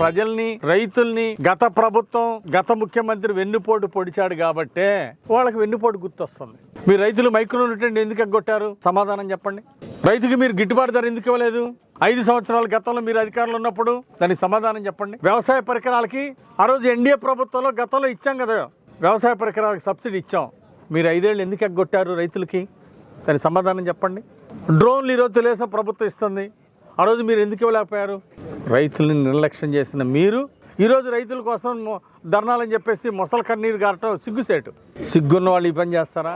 ప్రజల్ని రైతుల్ని గత ప్రభుత్వం గత ముఖ్యమంత్రి వెన్నుపోటు పొడిచాడు కాబట్టే వాళ్ళకి వెన్నుపోటు గుర్తొస్తుంది. మీరు రైతులు మైక్రో న్యూట్రెంట్ ఎందుకు ఎగ్గొట్టారు? సమాధానం చెప్పండి. రైతుకి మీరు గిట్టుబాటు ధర ఎందుకు ఇవ్వలేదు? ఐదు సంవత్సరాల గతంలో మీరు అధికారంలో ఉన్నప్పుడు దానికి సమాధానం చెప్పండి. వ్యవసాయ పరికరాలకి ఆ రోజు ఎన్డీఏ ప్రభుత్వంలో గతంలో ఇచ్చాం కదా. వ్యవసాయ పరికరాలకు సబ్సిడీ ఇచ్చాం. మీరు ఐదేళ్ళు ఎందుకు ఎగ్గొట్టారు రైతులకి? దానికి సమాధానం చెప్పండి. డ్రోన్లు ఈరోజు తెలుగుదేశం ప్రభుత్వం ఇస్తుంది. ఆ రోజు మీరు ఎందుకు ఇవ్వలేకపోయారు? రైతుల్ని నిర్లక్ష్యం చేసిన మీరు ఈరోజు రైతుల కోసం ధర్నాలని చెప్పేసి మొసలు కన్నీరు గారటం సిగ్గుసేటు. సిగ్గున్న వాళ్ళు ఈ పని చేస్తారా?